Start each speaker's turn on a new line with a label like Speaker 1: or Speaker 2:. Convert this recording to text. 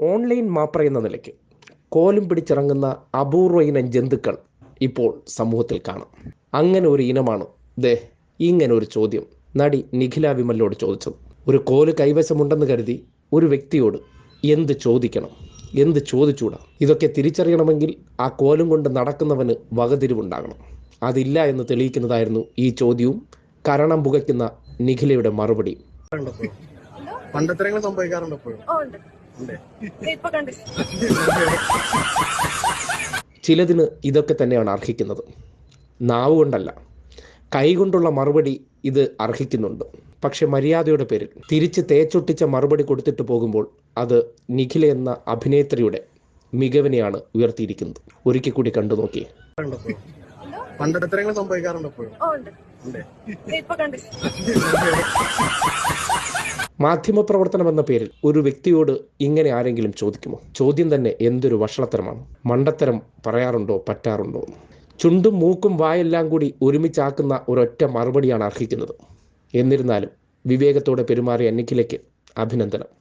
Speaker 1: Online Mapra എന്ന നിലയ്ക്ക് കോലും പിടിച്ചിറങ്ങുന്ന അപൂർവ ഇനം ജന്തുക്കൾ ഇപ്പോൾ സമൂഹത്തിൽ കാണാം. അങ്ങനെ ഒരു ഇനമാണ് ദേ ഇങ്ങനെ ഒരു ചോദ്യം നടി നിഖില വിമലിനോട് ചോദിച്ചത്. ഒരു കോൽ കൈവശമുണ്ടെന്ന് കരുതി ഒരു വ്യക്തിയോട് എന്ത് ചോദിക്കണം? എന്ത് ചോദിച്ചൂടാ? ഇതൊക്കെ തിരിച്ചറിയണമെങ്കിൽ ആ കോലും കൊണ്ട് നടക്കുന്നവന് വകതിരിവുണ്ടാകണം. അതില്ല എന്ന് തെളിയിക്കുന്നതായിരുന്നു ഈ ചോദ്യവും. കരണം പുകയ്ക്കുന്ന നിഖിലയുടെ മറുപടിയും.
Speaker 2: പണ്ടത്തരങ്ങൾ സംഭവിക്കാറുണ്ട് എപ്പോഴും
Speaker 3: ഓ ഉണ്ട്.
Speaker 2: ഉണ്ട്.
Speaker 3: ഇപ്പൊ കണ്ടു.
Speaker 1: ചിലതിന് ഇതൊക്കെ തന്നെയാണ് അർഹിക്കുന്നത്. നാവ് കൊണ്ടല്ല. കൈകൊണ്ടുള്ള മറുപടി ഇത് അർഹിക്കുന്നുണ്ട്. പക്ഷെ മര്യാദയുടെ പേരിൽ തിരിച്ച് തേച്ചൊട്ടിച്ച മറുപടി കൊടുത്തിട്ട് പോകുമ്പോൾ അത് നിഖില എന്ന അഭിനേത്രിയുടെ മികവിനെയാണ് ഉയർത്തിയിരിക്കുന്നത്. ഒരിക്കൽ കൂടി കണ്ടു നോക്കി.
Speaker 2: പണ്ടത്തരങ്ങൾ സംഭവിക്കാറുണ്ട് എപ്പോഴും
Speaker 1: മാധ്യമപ്രവർത്തനം എന്ന പേരിൽ ഒരു വ്യക്തിയോട് ഇങ്ങനെ ആരെങ്കിലും ചോദിക്കുമോ? ചോദ്യം തന്നെ എന്തൊരു വഷളത്തരമാണ്. മണ്ടത്തരം പറയാറുണ്ടോ? പറ്റാറുണ്ടോ? ചുണ്ടും മൂക്കും വായെല്ലാം കൂടി ഒരുമിച്ചാക്കുന്ന ഒരൊറ്റ മറുപടിയാണ് അർഹിക്കുന്നത്. എന്നിരുന്നാലും വിവേകത്തോടെ പെരുമാറിയ അന്നിക്കിലേക്ക് അഭിനന്ദനം.